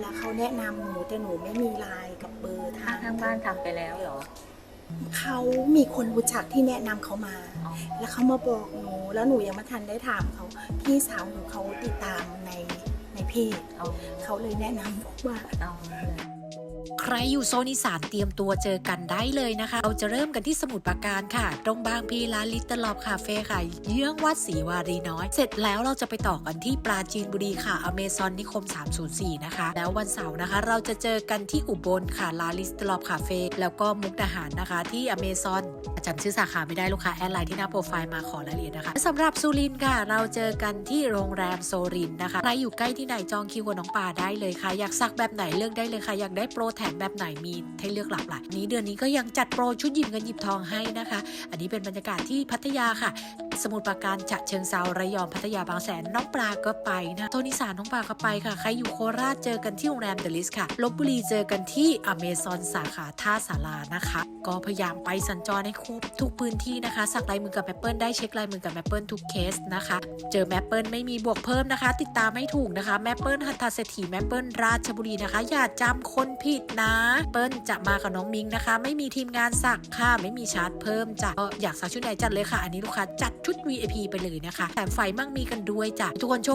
แล้วเขาแนะนำหนูแต่หนูไม่มีไลน์กับเบอร์ทาข้างงบ้านทำไปแล้วเหรอ เขามีคนรู้จักที่แนะนำเขามา อ๋อ แล้วเขามาบอกหนู แล้วหนูยังไม่ทันได้ถามเขา พี่สาวหนูเขาติดตามในในเพจเอาเขาเลยแนะนำหนูว่า เอาใครอยู่โซนอีสานเตรียมตัวเจอกันได้เลยนะคะ เราจะเริ่มกันที่สมุทรปราการค่ะ ตรงบางพลีร้านลิตเติ้ลลอบคาเฟ่ค่ะ เยื้องวัดศรีวารีน้อย เสร็จแล้วเราจะไปต่อกันที่ปราจีนบุรีค่ะ อเมซอนนิคม 304 นะคะ แล้ววันเสาร์นะคะ เราจะเจอกันที่อุบลค่ะร้านลิตเติ้ลลอบคาเฟ่แล้วก็มุกดาหารนะคะ ที่อเมซอนจำชื่อสาขาไม่ได้ลูกค้าแอดไลน์ที่หน้าโปรไฟล์มาขอรายละเอียดนะคะสำหรับสุรินค่ะ เราเจอกันที่โรงแรมโซรินนะคะใครอยู่ใกล้ที่ไหนจองคิวกับน้องป่าได้เลยค่ะ อยากสักแบบไหนเลือกได้เลยค่ะอยากได้โปรแถมแบบไหนมีให้เลือกหลากหลายนี้เดือนนี้ก็ยังจัดโปรชุดหยิบเงินหยิบทองให้นะคะ อันนี้เป็นบรรยากาศที่พัทยาค่ะสมุทรปราการฉะเชิงเซาระยองพัทยาบางแสนน้องปลาก็ไปนะโทนิสานน้องปลาก็ไปค่ะ ใครอยู่โคราชเจอกันที่โรงแรมเดลิสค่ะลบบุรีเจอกันที่อเมซอนสาขาท่าสารานะคะ ก็พยายามไปสัญจรให้ครบทุกพื้นที่นะคะ สักลายมือกับแมปเปิลได้เช็คลายมือกับแมปเปิลทุกเคสนะคะ เจอแมปเปิลไม่มีบวกเพิ่มนะคะ ติดตามไม่ถูกนะคะแมปเปิลหัตถเศรษฐีแมปเปิลราชบุรีนะคะ อย่าจำคนผิดนะ เปิ้ลจะมากับน้องมิงนะคะ ไม่มีทีมงานสักค่ะไม่มีชาร์จเพิ่มจ้ะอยากสักชุดไหนจัดเลยค่ะ อันนี้ลูกค้าจัดชุด VIP ไปเลยนะคะแถมไฟมั่งมีกันด้วยจ้ะทุกคนโชค